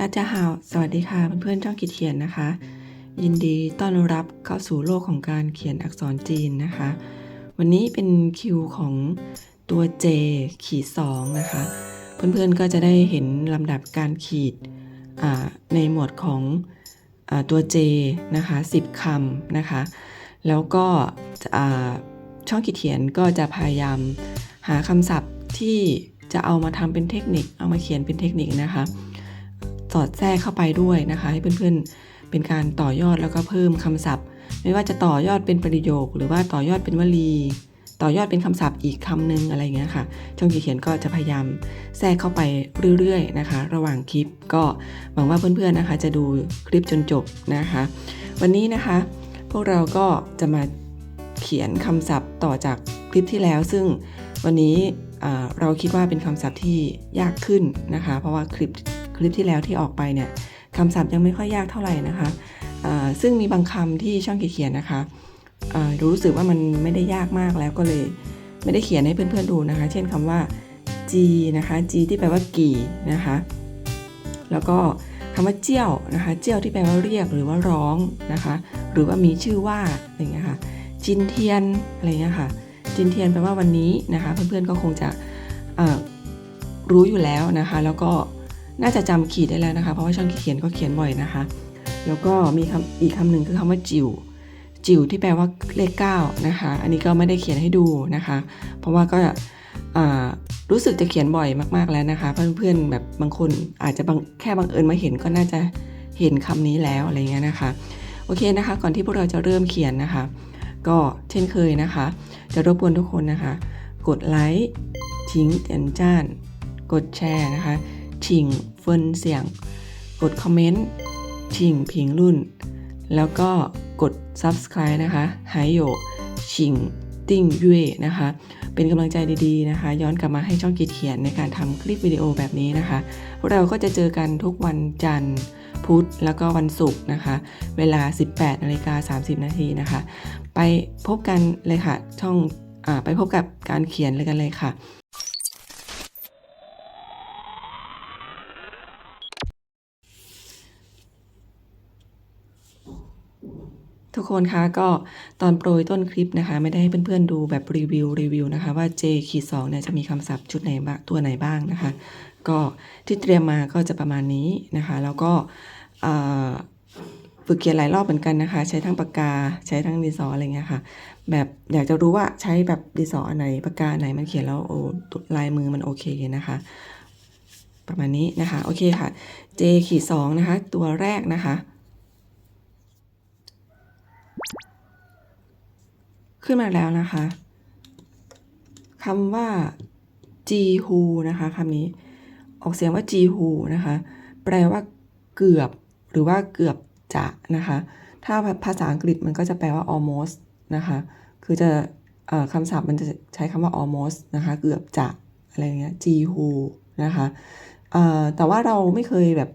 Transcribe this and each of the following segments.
大家好สวัสดีค่ะเพื่อนๆช่องกิจเขียนนะคะ ยินดีต้อนรับเข้าสู่โลกของการเขียนอักษรจีนนะคะ วันนี้เป็นคิวของตัว J ขีด2นะคะ เพื่อนๆก็จะได้เห็นลำดับการขีดอ่าในหมวดของอาตัว J นะคะ10คำนะคะ แล้วก็อ่าช่องขีดเขียนก็จะพยายามหาคำศัพท์ที่จะเอามาทำเป็นเทคนิค เอามาเขียนเป็นเทคนิคนะคะ สอดแทรกเข้าไปด้วยนะคะ ให้เพื่อนๆเป็นการต่อยอดแล้วก็เพิ่มคำศัพท์ ไม่ว่าจะต่อยอดเป็นประโยค หรือว่าต่อยอดเป็นวลี ต่อยอดเป็นคำศัพท์อีกคำหนึ่งอะไรเงี้ยค่ะช่องขีเขียนก็จะพยายามแทรกเข้าไปเรื่อยๆนะคะ ระหว่างคลิปก็หวังว่าเพื่อนๆนะคะ จะดูคลิปจนจบนะคะ วันนี้นะคะ พวกเราก็จะมาเขียนคำศัพท์ต่อจากคลิปที่แล้ว ซึ่งวันนี้เราคิดว่าเป็นคำศัพท์ที่ยากขึ้นนะคะ เพราะว่าคลิป ลิปที่แล้วที่ออกไปเนี่ยคำศัพท์ยังไม่ค่อยยากเท่าไหร่นะคะซึ่งมีบางคำที่ช่องเขียนนะคะอ่ารู้สึกว่ามันไม่ได้ยากมากแล้วก็เลยไม่ได้เขียนให้เพื่อนๆดูนะคะ เช่นคำว่า G นะคะ G ที่แปลว่ากี่นะคะ แล้วก็คำว่าเจี้ยวนะคะ เจี้ยวที่แปลว่าเรียกหรือว่าร้องนะคะ หรือว่ามีชื่อว่าอะไรอย่างเงี้ยค่ะ จินเทียนอะไรเงี้ยค่ะ จินเทียนแปลว่าวันนี้นะคะ เพื่อนๆก็คงจะรู้อยู่แล้วนะคะ แล้วก็ น่าจะจำขีดได้แล้วนะคะ เพราะว่าช่องเขียนก็เขียนบ่อยนะคะ แล้วก็มีคำอีกคำหนึ่งคือคำว่าจิ๋วจิ๋วที่แปลว่าเลข9นะคะ อันนี้ก็ไม่ได้เขียนให้ดูนะคะ เพราะว่าก็รู้สึกจะเขียนบ่อยมากๆแล้วนะคะ เพื่อนๆแบบบางคนอาจจะแค่บังเอิญมาเห็นก็น่าจะเห็นคำนี้แล้วอะไรเงี้ยนะคะ โอเคนะคะ ก่อนที่พวกเราจะเริ่มเขียนนะคะ ก็เช่นเคยนะคะ จะรบกวนทุกคนนะคะ กดไลค์ทิ้งเตียนจ้าน กดแชร์นะคะชิง เฟินเสียง กดคอมเมนต์ชิงพิงรุ่น แล้วก็กด subscribe นะคะหายโยชิงติ้งเย่นะคะ เป็นกำลังใจดีๆนะคะ ย้อนกลับมาให้ช่องกีเขียนในการทำคลิปวิดีโอแบบนี้นะคะ พวกเราก็จะเจอกันทุกวันจันทร์พุธแล้วก็วันศุกร์นะคะ เวลา 18นาฬิกา30 นาทีนะคะ ไปพบกันเลยค่ะ ช่องอไปพบกับการเขียนเลยกันเลยค่ะ ทุกคนคะก็ตอนโปรยต้นคลิปนะคะ ไม่ได้ให้เพื่อนๆดูแบบรีวิวรีวิวนะคะ ว่า J ขีดสองเนี่ยจะมีคำศัพท์ชุดไหนบ้างตัวไหนบ้างนะคะ ก็ที่เตรียมมาก็จะประมาณนี้นะคะ แล้วก็ฝึกเขียนหลายรอบเหมือนกันนะคะ ใช้ทั้งปากกาใช้ทั้งดินสออะไรเงี้ยค่ะ แบบอยากจะรู้ว่าใช้แบบดินสออันไหนปากกาอันไหนมันเขียนแล้วโอ้ลายมือมันโอเคนะคะ ประมาณนี้นะคะโอเคค่ะ J ขีดสองนะคะ ตัวแรกนะคะ ขึ้นมาแล้วนะคะคำว่า จีฮูนะคะคำนี้ ออกเสียงว่าจีฮูนะคะ แปลว่าเกือบ หรือว่าเกือบจะนะคะ ถ้าภาษาอังกฤษมันก็จะแปลว่า almost นะคะ คือจะอคำศัพท์มันจะใช้คำว่า almost นะคะ เกือบจะอะไรเงี้ย จีฮูนะคะแต่ว่าเราไม่เคยแบบ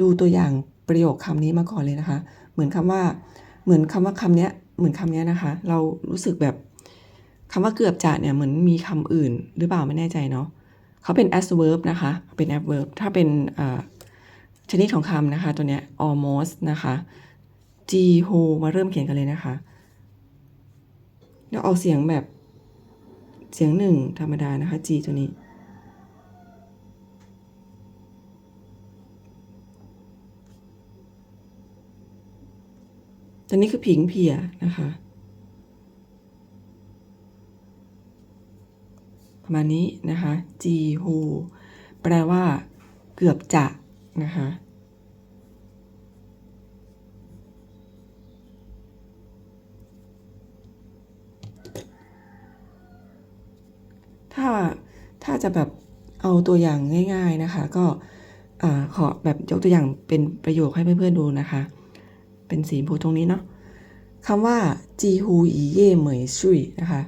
ดูตัวอย่างประโยคคำนี้มาก่อนเลยนะคะ เหมือนคำว่า เหมือนคำว่าคำเนี้ย เหมือนคำนี้นะคะ เรารู้สึกแบบคำว่าเกือบจะเนี่ยเหมือนมีคำอื่น หรือเปล่าไม่แน่ใจเนาะเขาเป็น adverb นะคะ เป็น adverb ถ้าเป็นชนิดของคำนะคะ ตัวเนี้ย almost นะคะ g ho มาเริ่มเขียนกันเลยนะคะแล้วออกเสียงแบบเสียงหนึ่งธรรมดานะคะ g ตัวนี้ ตัวนี้คือผิงเพียนะคะประมาณนี้นะคะ จีฮูแปลว่า เกือบจะนะคะถ้าถ้าจะแบบเอาตัวอย่างง่าย ๆนะคะ ก็อขอแบบยกตัวอย่างเป็นประโยคให้เพื่อนๆดูนะคะ เป็นสีชมพูตรงนี้เนาะ คำว่าจีฮูอีเย่เหมยชุยนะคะ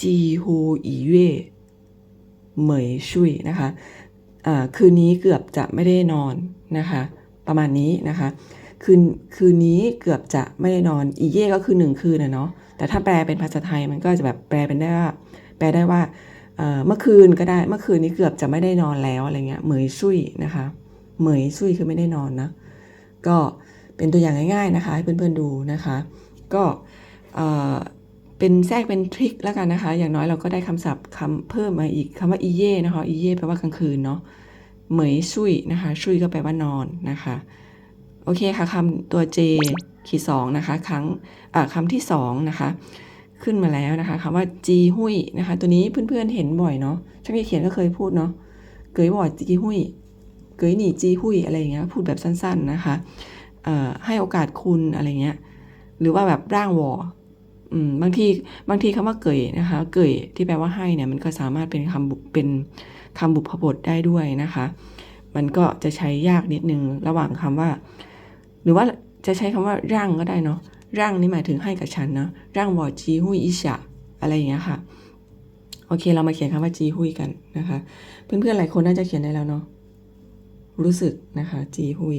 จีฮูอีเย่เหมยชุยนะคะคืนนี้เกือบจะไม่ได้นอนนะคะ ประมาณนี้นะคะ คืนคืนนี้เกือบจะไม่ได้นอนอีเย่ก็คือหนึ่งคืนนะเนาะแต่ถ้าแปลเป็นภาษาไทยมันก็จะแบบแปลเป็นได้ว่าแปลได้ว่าเมื่อคืนก็ได้เมื่อคืนนี้เกือบจะไม่ได้นอนแล้วอะไรเงี้ยเหมยชุยนะคะเหมยซุยคือไม่ได้นอนนะ ก็เป็นตัวอย่างง่าย ๆนะคะ ให้เพื่อนๆดูนะคะ ก็เป็นแทรกเป็นทริคแล้วกันนะคะ อย่างน้อยเราก็ได้คำศัพท์คำเพิ่มมาอีกคำว่าอีเย่นะคะอีเย่แปลว่ากลางคืนเนาะเหมยซุยนะคะซุยก็แปลว่านอนนะคะ โอเคค่ะคำตัว J ขีดสองนะคะครั้งคำที่สองนะคะขึ้นมาแล้วนะคะคำว่าจีหุยนะคะ ตัวนี้เพื่อนๆเห็นบ่อยเนาะช่างเขียนก็เคยพูดเนาะเกยบอกจีหุยเกยหนีจีหุยอะไรอย่างเงี้ยพูดแบบสั้นๆนะคะให้โอกาสคุณอะไรเงี้ย หรือว่าแบบร่างวออืมบางทีบางทีคำว่าเกยนะคะ เกยที่แปลว่าให้เนี่ยมันก็สามารถเป็นคำบุเป็นคำบุพบทได้ด้วยนะคะ มันก็จะใช้ยากนิดนึงระหว่างคำว่า หรือว่าจะใช้คำว่าร่างก็ได้เนาะร่างนี่หมายถึงให้กับฉันนะร่างวอจีหุยอิชะอะไรอย่างเงี้ยค่ะโอเค เรามาเขียนคำว่าจีหุยกันนะคะ เพื่อนๆหลายคนน่าจะเขียนได้แล้วเนาะรู้สึกนะคะจีหุย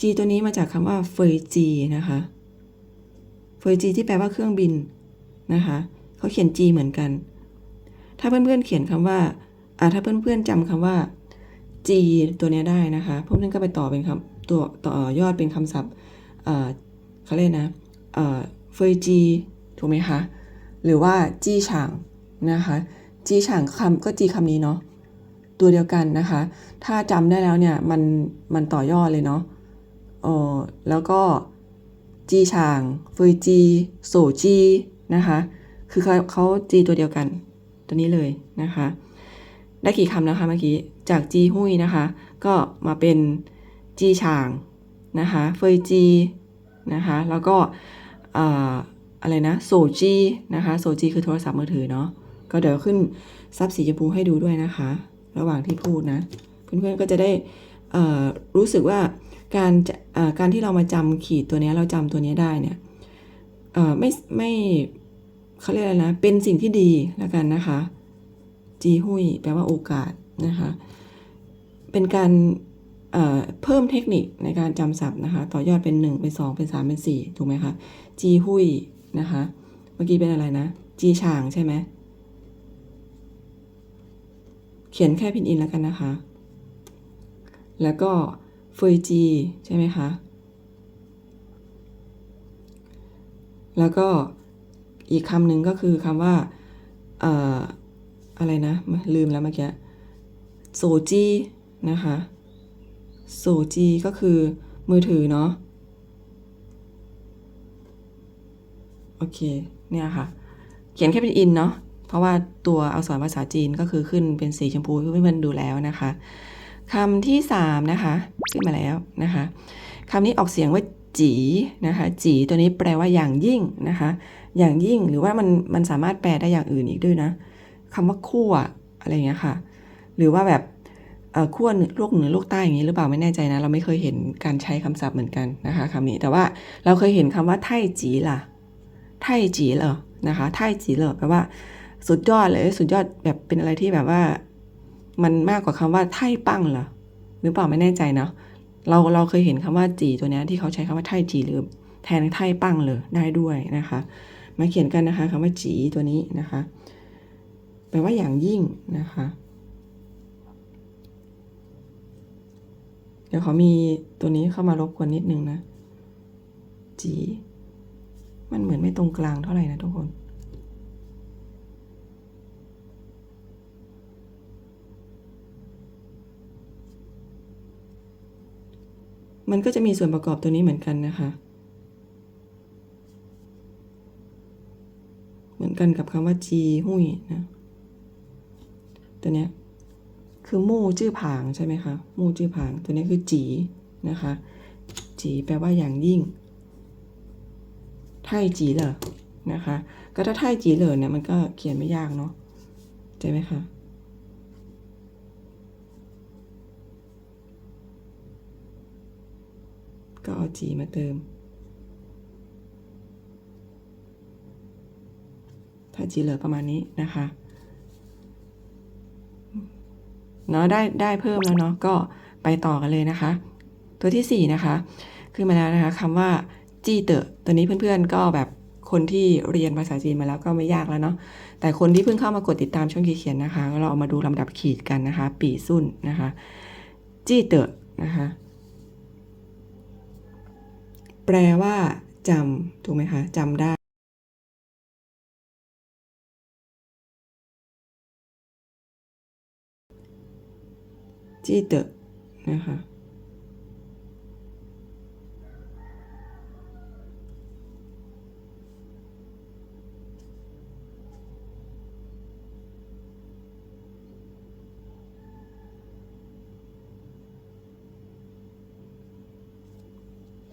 จีตัวนี้มาจากคำว่าเฟยจีนะคะเฟยจีที่แปลว่าเครื่องบินนะคะเขาเขียนจีเหมือนกัน ถ้าเพื่อนๆเขียนคำว่าอ่าถ้าเพื่อนๆจำคำว่าจีตัวเนี้ยได้นะคะเพื่อนก็ไปต่อเป็นคำตัวต่อยอดเป็นคำศัพท์เขาเรียกนะเฟยจีถูกไหมคะหรือว่าจีฉางนะคะจีฉางคำก็จีคำนี้เนาะตัวเดียวกันนะคะ ถ้าจำได้แล้วเนี่ยมันมันต่อยอดเลยเนาะ เออแล้วก็จีฉางเฟยจีโซจีนะคะคือเขาเขาจีตัวเดียวกัน ตัวนี้เลยนะคะ ได้กี่คำนะคะเมื่อกี้จากจีหุยนะคะ ก็มาเป็นจีฉางนะคะเฟยจีนะคะแล้วก็อ่าอะไรนะโซจีนะคะโซจีคือโทรศัพท์มือถือเนาะก็เดี๋ยวขึ้นซับสีชมพูให้ดูด้วยนะคะ ระหว่างที่พูดนะ เพื่อนๆก็จะได้รู้สึกว่า การการที่เรามาจำขีดตัวนี้เราจำตัวนี้ได้เนี่ยไม่ไม่เขาเรียกอะไรนะ เป็นสิ่งที่ดีแล้วกันนะคะ จีหุยแปลว่าโอกาสนะคะ เป็นการเเพิ่มเทคนิคในการจำศัพท์นะคะ ต่อยอดเป็น 1 เป็น 2 เป็น 3 เป็น 4 ถูกไหมคะ จีหุยนะคะ เมื่อกี้เป็นอะไรนะ จีฉางใช่ไหม เขียนแค่พินอินแล้วกันนะคะ แล้วก็ ฟยจี ใช่ไหมคะ แล้วก็อีกคำหนึ่งก็คือคำว่าเอ่ออะไรนะ ลืมแล้วเมื่อกี้โซจีนะคะโซจีก็คือมือถือเนาะโอเค เนี่ยค่ะ เขียนแค่เป็นอินเนาะเพราะว่าตัวอักษรภาษาจีนก็คือขึ้นเป็นสีชมพูให้เพื่อนๆดูแล้วนะคะ คำที่สามนะคะขึ้นมาแล้วนะคะคำนี้ออกเสียงว่าจีนะคะจีตัวนี้แปลว่าอย่างยิ่งนะคะ อย่างยิ่งหรือว่ามันมันสามารถแปลได้อย่างอื่นอีกด้วยนะคำว่าขั้วอะไรเงี้ยค่ะ หรือว่าแบบเอ่อขั้วเหนือโลกเหนือโลกใต้อย่างนี้หรือเปล่าไม่แน่ใจนะ เราไม่เคยเห็นการใช้คำศัพท์เหมือนกันนะคะคำนี้แต่ว่าเราเคยเห็นคำว่าไทจีล่ะไทจีเหรอนะคะไทจีเหรอแปลว่า สุดยอดเลยสุดยอดแบบเป็นอะไรที่แบบว่า มันมากกว่าคำว่าไทปั้งเหรอหรือเปล่าไม่แน่ใจเนาะเราเราเคยเห็นคำว่าจีตัวนี้ที่เขาใช้คำว่าไทจีหรือแทนไทปั้งเลยได้ด้วยนะคะ มาเขียนกันนะคะคำว่าจีตัวนี้นะคะแปลว่าอย่างยิ่งนะคะ เดี๋ยวเขามีตัวนี้เข้ามารบกวนนิดนึงนะจีมันเหมือนไม่ตรงกลางเท่าไหร่นะทุกคน มันก็จะมีส่วนประกอบตัวนี้เหมือนกันนะคะ เหมือนกันกับคำว่าจีหุยนะตัวเนี้ยคือมู่จื้อผางใช่ไหมคะมู่จื้อผางตัวนี้คือจีนะคะจีแปลว่าอย่างยิ่ง ไทจีเหรอนะคะ ก็ถ้าไทจีเหรอเนี่ยมันก็เขียนไม่ยากเนาะใช่ไหมคะ ก็เอาจีมาเติม ถ้าจีเหลือประมาณนี้นะคะเนาะได้ได้เพิ่มแล้วเนาะก็ไปต่อกันเลยนะคะ ตัวที่ 4 นะคะ ขึ้นมาแล้วนะคะคำว่าจีเตอตัวนี้เพื่อนๆก็แบบคนที่เรียนภาษาจีนมาแล้วก็ไม่ยากแล้วเนาะแต่คนที่เพิ่งเข้ามากดติดตามช่องขีเขียนนะคะ เราเอามาดูลำดับขีดกันนะคะ ปีสุ่นนะคะ จี้เตอนะคะ แปลว่าจำถูกไหมคะจำได้จีเตนะคะ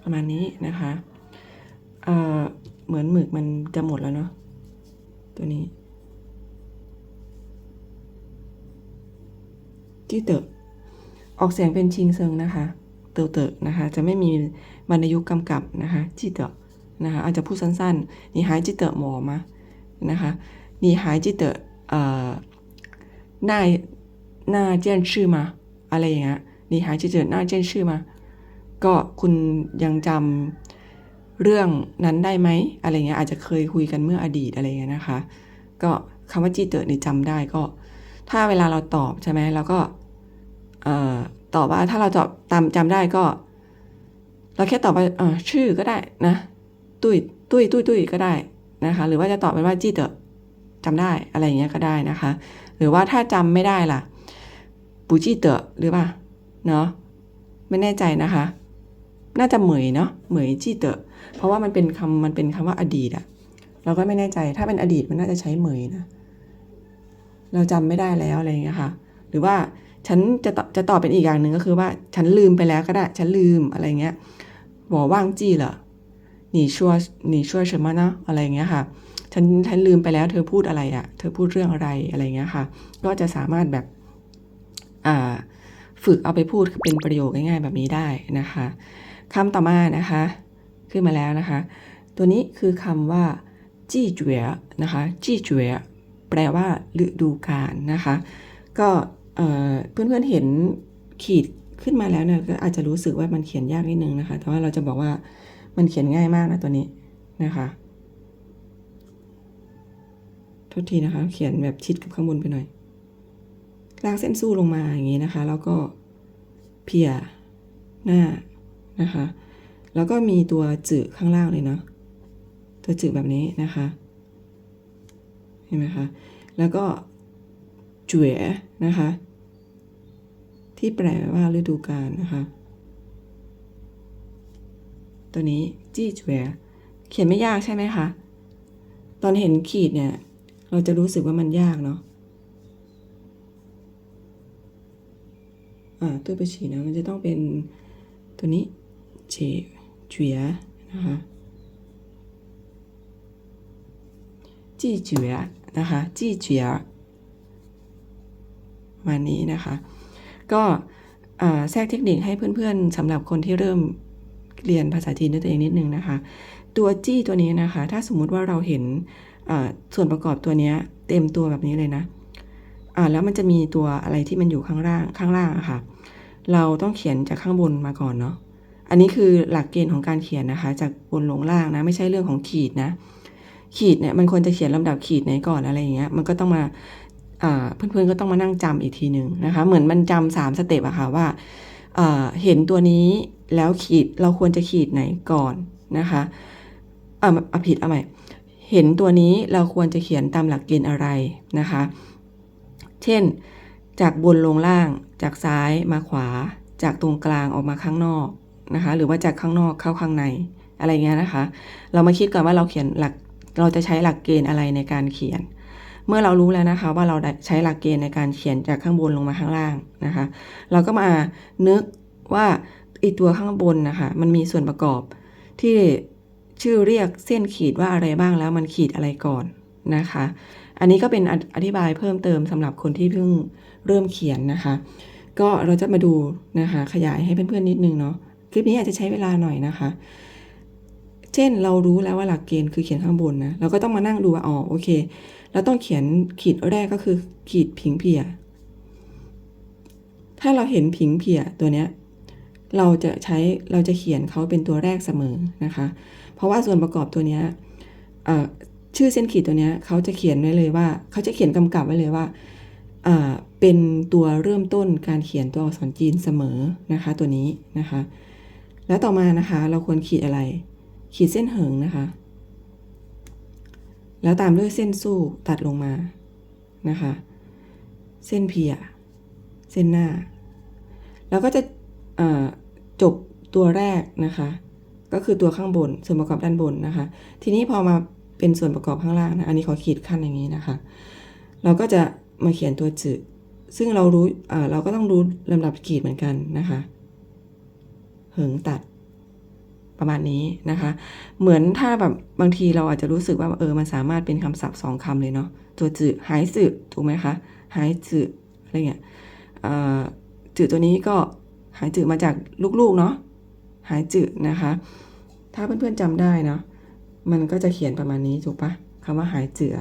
ประมาณนี้นะคะเอ่อเหมือนหมึกมันจะหมดแล้วเนาะตัวนี้จี้เตอะออกเสียงเป็นชิงเซิงนะคะ เตอเตอะนะคะ จะไม่มีวรรยุกต์กำกับนะคะจี้เตอะนะคะอาจจะพูดสั้นๆนี่หายจี้เตอะหมอมานะคะนี่หายจี้เตอะเอ่อหน้าหน้าเจียนชื่อมา อะไรอย่างเงี้ยนี่หายจี้เตอะหน้าเจียนชื่อมา ก็คุณยังจำเรื่องนั้นได้ไหมอะไรเงี้ยอาจจะเคยคุยกันเมื่ออดีตอะไรเงี้ยนะคะ ก็คำว่าจีเตอร์นี่จำได้ก็ ถ้าเวลาเราตอบใช่ไหมเราก็ตอบว่าถ้าเราจอบตามจำได้ก็ เราแค่ตอบว่าชื่อก็ได้นะ ตุ้ยตุ้ยตุ้ยตุ้ยก็ได้นะคะ หรือว่าจะตอบเป็นว่าจีเตอร์จำได้อะไรเงี้ยก็ได้นะคะ หรือว่าถ้าจำไม่ได้ล่ะปูจีเตอร์หรือว่าเนาะไม่แน่ใจนะคะ น่าจะเหมยเนาะเหมยจี้เตอะเพราะว่ามันเป็นคำมันเป็นคำว่าอดีตอะเราก็ไม่แน่ใจถ้าเป็นอดีตมันน่าจะใช้เหมยนะเราจำไม่ได้แล้วอะไรอย่างเงี้ยค่ะ หรือว่าฉันจะจะตอบเป็นอีกอย่างหนึ่งก็คือว่า ฉันลืมไปแล้วก็ได้ ฉันลืมอะไรเงี้ยบอกว่างจี้เหรอหนีชัวหนีชัวเฉยมานะอะไรเงี้ยค่ะ ฉันฉันลืมไปแล้วเธอพูดอะไรอะเธอพูดเรื่องอะไรอะไรเงี้ยค่ะ ก็จะสามารถแบบอ่าฝึกเอาไปพูดเป็นประโยคง่ายๆแบบนี้ได้นะคะ คำต่อมานะคะ ขึ้นมาแล้วนะคะ ตัวนี้คือคำว่าจี้เจ๋วนะคะจี้เจ๋วแปลว่าฤดูกาลนะคะ ก็เพื่อนๆเห็นขีดขึ้นมาแล้วเนี่ยก็อาจจะรู้สึกว่ามันเขียนยากนิดนึงนะคะ แต่ว่าเราจะบอกว่ามันเขียนง่ายมากนะตัวนี้นะคะโทษทีนะคะ เขียนแบบชิดกับข้างบนไปหน่อยลากเส้นสู้ลงมาอย่างนี้นะคะ แล้วก็เพียหน้า นะคะ แล้วก็มีตัวจืข้างล่างเลยเนาะ ตัวจืแบบนี้นะคะ เห็นไหมคะ แล้วก็จุ๋ยนะคะ ที่แปลว่าฤดูกาลนะคะ ตัวนี้จี้จุ๋ยเขียนไม่ยากใช่ไหมคะ ตอนเห็นขีดเนี่ย เราจะรู้สึกว่ามันยากเนาะอ่าตัวไปฉีนะมันจะต้องเป็นตัวนี้ ฉเจียนะคะจี้เจียนะคะจี้เจียวันนี้นะคะ ก็แทรกเทคนิคให้เพื่อนๆสำหรับคนที่เริ่มเรียนภาษาจีนด้วยตัวเองนิดนึงนะคะ ตัวจี้ตัวนี้นะคะ ถ้าสมมุติว่าเราเห็นส่วนประกอบตัวนี้เต็มตัวแบบนี้เลยนะแล้วมันจะมีตัวอะไรที่มันอยู่ข้างล่างข้างล่างะค่ะ เราต้องเขียนจากข้างบนมาก่อนเนาะ อันนี้คือหลักเกณฑ์ของการเขียนนะคะ จากบนลงล่างนะ ไม่ใช่เรื่องของขีดนะ ขีดเนี่ยมันควรจะเขียนลำดับขีดไหนก่อนอะไรอย่างเงี้ย มันก็ต้องมาเพื่อนๆก็ต้องมานั่งจำอีกทีหนึ่งนะคะ เหมือนมันจำสามสเต็ปอะค่ะว่าเห็นตัวนี้แล้วขีดเราควรจะขีดไหนก่อนนะคะเออผิดเอาใหม่เห็นตัวนี้เราควรจะเขียนตามหลักเกณฑ์อะไรนะคะ เช่น จากบนลงล่าง จากซ้ายมาขวา จากตรงกลางออกมาข้างนอก นะคะ หรือว่าจากข้างนอกเข้าข้างในอะไรเงี้ยนะคะ เรามาคิดก่อนว่าเราเขียนหลักเราจะใช้หลักเกณฑ์อะไรในการเขียน เมื่อเรารู้แล้วนะคะ ว่าเราใช้หลักเกณฑ์ในการเขียนจากข้างบนลงมาข้างล่างนะคะ เราก็มานึกว่าอีตัวข้างบนนะคะมันมีส่วนประกอบที่ชื่อเรียกเส้นขีดว่าอะไรบ้างแล้วมันขีดอะไรก่อนนะคะ อันนี้ก็เป็นอธิบายเพิ่มเติมสำหรับคนที่เพิ่งเริ่มเขียนนะคะ ก็เราจะมาดูนะคะขยายให้เพื่อนๆนิดนึงเนาะ ลิปนี้อาจจะใช้เวลาหน่อยนะคะ เช่นเรารู้แล้วว่าหลักเกณฑ์คือเขียนข้างบนนะ เราก็ต้องมานั่งดูว่าอ๋อโอเค เราต้องเขียนขีดแรกก็คือขีดผิงเพีย ถ้าเราเห็นผิงเพียตัวเนี้ยเราจะใช้เราจะเขียนเขาเป็นตัวแรกเสมอนะคะ เพราะว่าส่วนประกอบตัวเนี้ยชื่อเส้นขีดตัวเนี้ยเขาจะเขียนไว้เลยว่าเขาจะเขียนกำกับไว้เลยว่าเป็นตัวเริ่มต้นการเขียนตัวอักษรจีนเสมอนะคะตัวนี้นะคะ แล้วต่อมานะคะ เราควรขีดอะไร ขีดเส้นเหิงนะคะ แล้วตามด้วยเส้นสู้ตัดลงมานะคะ เส้นเพีย เส้นหน้า แล้วก็จะจบตัวแรกนะคะ ก็คือตัวข้างบนส่วนประกอบด้านบนนะคะ ทีนี้พอมาเป็นส่วนประกอบข้างล่างนะอันนี้ขอขีดขั้นอย่างนี้นะคะ เราก็จะมาเขียนตัวจืดซึ่งเรารู้เราก็ต้องรู้ลำดับขีดเหมือนกันนะคะ เหิงตัดประมาณนี้นะคะ เหมือนถ้าแบบบางทีเราอาจจะรู้สึกว่าเออมันสามารถเป็นคำศัพท์สองคำเลยเนาะตัวจืดหายจืดถูกไหมคะหายจืดอะไรเงี้ยอ่าจืดตัวนี้ก็หายจืดมาจากลูกๆเนาะหายจืดนะคะ ถ้าเพื่อนๆจำได้เนาะมันก็จะเขียนประมาณนี้ถูกปะคำว่าหายจือ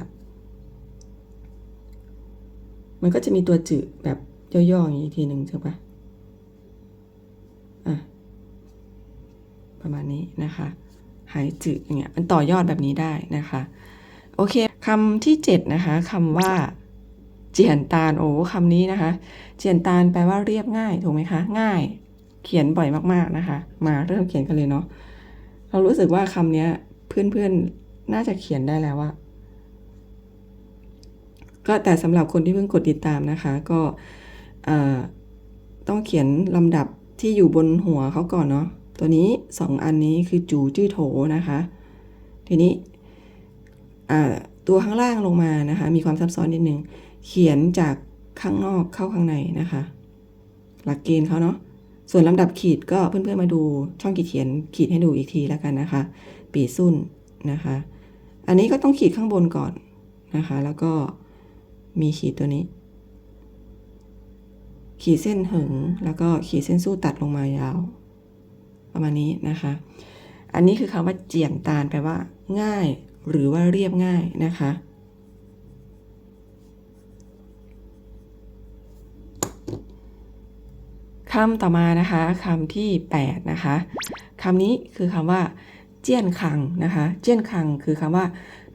มันก็จะมีตัวจืดแบบย่อๆอย่างนี้ทีหนึ่งถูกปะ ประมาณนี้นะคะหายจืดอย่างเงี้ยมันต่อยอดแบบนี้ได้นะคะ โอเคคำที่ 7 นะคะคำว่า เจียนตาลโอ้คำนี้นะคะ เจียนตาลแปลว่าเรียบง่ายถูกไหมคะ ง่าย เขียนบ่อยมากๆนะคะ มาเริ่มเขียนกันเลยเนาะเรารู้สึกว่าคำนี้เพื่อนๆน่าจะเขียนได้แล้วว่าก็แต่สำหรับคนที่เพิ่งกดติดตามนะคะ ก็ต้องเขียนลำดับที่อยู่บนหัวเขาก่อนเนาะ ตัวนี้ 2 อันนี้คือจูจื้อโถนะคะ ทีนี้ตัวข้างล่างลงมานะคะ มีความซับซ้อนนิดนึง เขียนจากข้างนอกเข้าข้างในนะคะ หลักเกณฑ์เขาเนาะส่วนลำดับขีดก็เพื่อนๆมาดูช่องขีดเขียนขีดให้ดูอีกทีแล้วกันนะคะ ปีสุ่นนะคะ อันนี้ก็ต้องขีดข้างบนก่อนนะคะ แล้วก็มีขีดตัวนี้ ขีดเส้นหิงแล้วก็ขีดเส้นสู้ตัดลงมายาว ประมาณนี้นะคะ อันนี้คือคำว่าเจียนตาลแปลว่า ง่าย หรือว่าเรียบง่ายนะคะ คำต่อมานะคะคำที่ 8 นะคะคำนี้คือคำว่า เจียนคังนะคะ เจียนคังคือคำว่า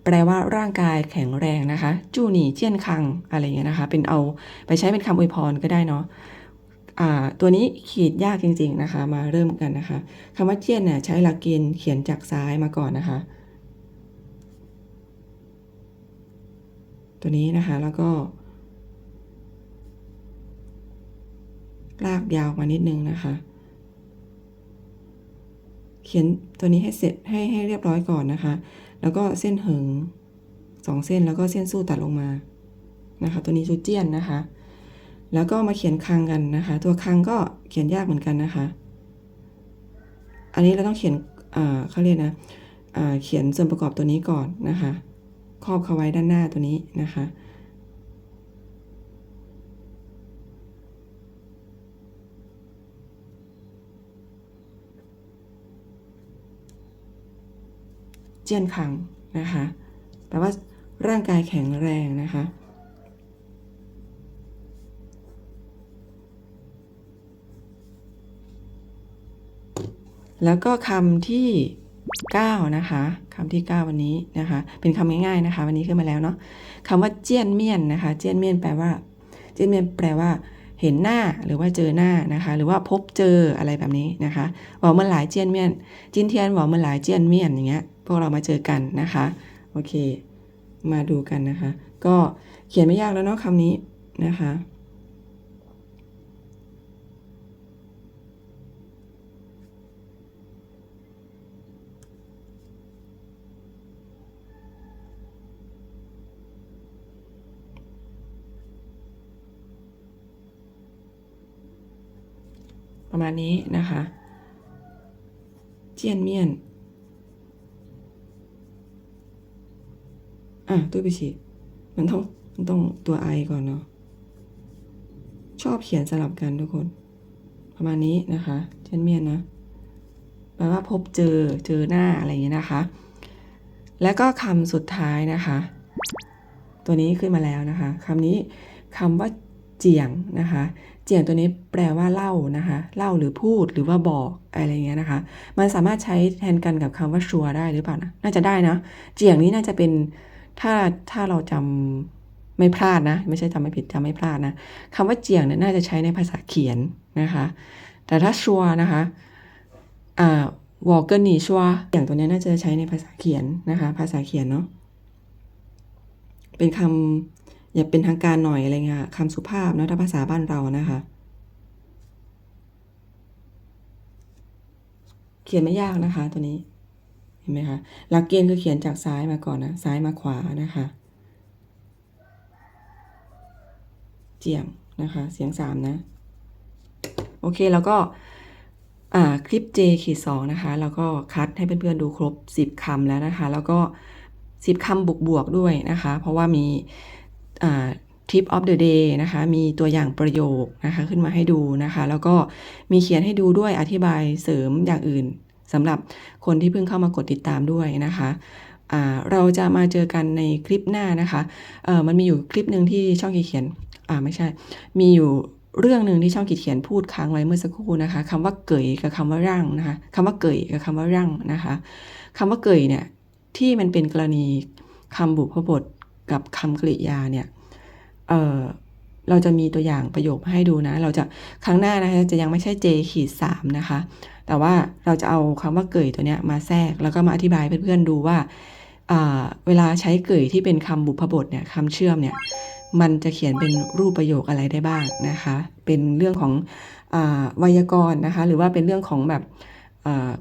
แปลว่าร่างกายแข็งแรงนะคะ จู้หนี่เจียนคังอะไรเงี้ยนะคะ เป็นเอาไปใช้เป็นคำอวยพรก็ได้เนาะ ตัวนี้ขีดยากจริง ๆนะคะ มาเริ่มกันนะคะคำว่าเจียนเนี่ยใช้หลักเกณฑ์เขียนจากซ้ายมาก่อนนะคะ ตัวนี้นะคะแล้วก็ ลากยาวมานิดนึงนะคะ เขียนตัวนี้ให้เสร็จให้ให้เรียบร้อยก่อนนะคะ แล้วก็เส้นเหิงสองเส้นแล้วก็เส้นสู้ตัดลงมานะคะ ตัวนี้จูเจียนนะคะ แล้วก็มาเขียนคังกันนะคะ ตัวคังก็เขียนยากเหมือนกันนะคะ อันนี้เราต้องเขียนเขาเรียกนะเขียนส่วนประกอบตัวนี้ก่อนนะคะ ครอบเขาไว้ด้านหน้าตัวนี้นะคะ เจียนคังนะคะแปลว่าร่างกายแข็งแรงนะคะ แล้วก็คำที่ 9 นะคะคำที่ 9 วันนี้นะคะ เป็นคำง่ายๆนะคะ วันนี้ขึ้นมาแล้วเนาะคำว่าเจียนเมียนนะคะ เจียนเมียนแปลว่า เจียนเมียนแปลว่า เห็นหน้าหรือว่าเจอหน้านะคะ หรือว่าพบเจออะไรแบบนี้นะคะบอกมันหลายเจียนเมียนจินเทียนบอกมันหลายเจียนเมียนอย่างเงี้ยพวกเรามาเจอกันนะคะโอเค มาดูกันนะคะ ก็เขียนไม่ยากแล้วเนาะคำนี้นะคะ ประมาณนี้นะคะ เจียนเมียน อะตู้ไปฉีมันต้องมันต้องตัวไอก่อนเนาะ ชอบเขียนสลับกันทุกคน ประมาณนี้นะคะ เจียนเมียนนะ แปลว่าพบเจอ เจอหน้าอะไรอย่างนี้นะคะ แล้วก็คำสุดท้ายนะคะ ตัวนี้ขึ้นมาแล้วนะคะคำนี้คำว่า เจียงนะคะ เจียงตัวนี้แปลว่าเล่านะคะ เล่าหรือพูดหรือว่าบอกอะไรเงี้ยนะคะ มันสามารถใช้แทนกันกับคำว่าชัวได้หรือเปล่านะน่าจะได้นะ เจียงนี้น่าจะเป็นถ้าถ้าเราจำไม่พลาดนะ ไม่ใช่จำไม่ผิดจำไม่พลาดนะคำว่าเจียงเนี่ยน่าจะใช้ในภาษาเขียนนะคะ แต่ถ้าชัวนะคะอ่าวอเกิลนี่ชัวอย่างตัวนี้น่าจะใช้ในภาษาเขียนนะคะ ภาษาเขียนเนาะเป็นคำ อย่าเป็นทางการหน่อยอะไรเงี้ยคำสุภาพนะถ้าภาษาบ้านเรานะคะ เขียนไม่ยากนะคะ ตัวนี้ เห็นไหมคะหลักเกณฑ์คือเขียนจากซ้ายมาก่อนนะ ซ้ายมาขวานะคะ เจียงนะคะ เสียงสามนะ โอเคแล้วก็อ่าคลิป J ขีดสองนะคะ แล้วก็คัดให้เพื่อนๆดูครบ 10คำแล้วนะคะ แล้วก็ 10คำบวกบวกๆด้วยนะคะ เพราะว่ามี อ่า tip of the day นะคะ มีตัวอย่างประโยคนะคะ ขึ้นมาให้ดูนะคะ แล้วก็มีเขียนให้ดูด้วยอธิบายเสริมอย่างอื่นสำหรับคนที่เพิ่งเข้ามากดติดตามด้วยนะคะเราจะมาเจอกันในคลิปหน้านะคะมันมีอยู่คลิปหนึ่งที่ช่องเขียนไม่ใช่ มีอยู่เรื่องหนึ่งที่ช่องขีดเขียนพูดค้างไว้เมื่อสักครู่นะคะคำว่าเกยกับคำว่าร่างนะคะคำว่าเกยกับคำว่าร่างนะคะคำว่าเกยเนี่ยที่มันเป็นกรณีคำบุพบท กับคำกริยาเนี่ยเออเราจะมีตัวอย่างประโยคให้ดูนะ เราจะครั้งหน้านะคะจะยังไม่ใช่ J ขีดสามนะคะ แต่ว่าเราจะเอาคำว่าเกยตัวเนี้ยมาแทรกแล้วก็มาอธิบายเพื่อนๆดูว่าอ่าเวลาใช้เกยที่เป็นคำบุพบทเนี่ยคำเชื่อมเนี่ยมันจะเขียนเป็นรูปประโยคอะไรได้บ้างนะคะ เป็นเรื่องของอไวยากรณ์นะคะ หรือว่าเป็นเรื่องของแบบ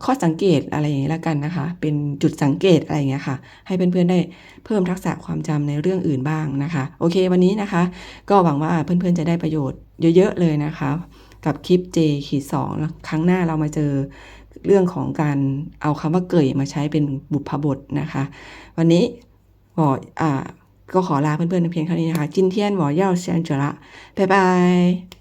ข้อสังเกตอะไรอย่างนี้ละกันนะคะ เป็นจุดสังเกตอะไรอย่างเงี้ยค่ะ ให้เพื่อนๆได้เพิ่มทักษะความจำในเรื่องอื่นบ้างนะคะ โอเค วันนี้นะคะ ก็หวังว่าเพื่อนๆจะได้ประโยชน์เยอะ ๆ เลยนะคะ กับคลิป J ขีดสองครั้งหน้าเรามาเจอเรื่องของการเอาคำว่าเกยมาใช้เป็นบุพบทนะคะ วันนี้ก็อ่าก็ขอลาเพื่อนๆเพียงเท่านี้นะคะ จินเทียนหวอเย่าเซียนจอละบ๊ายบาย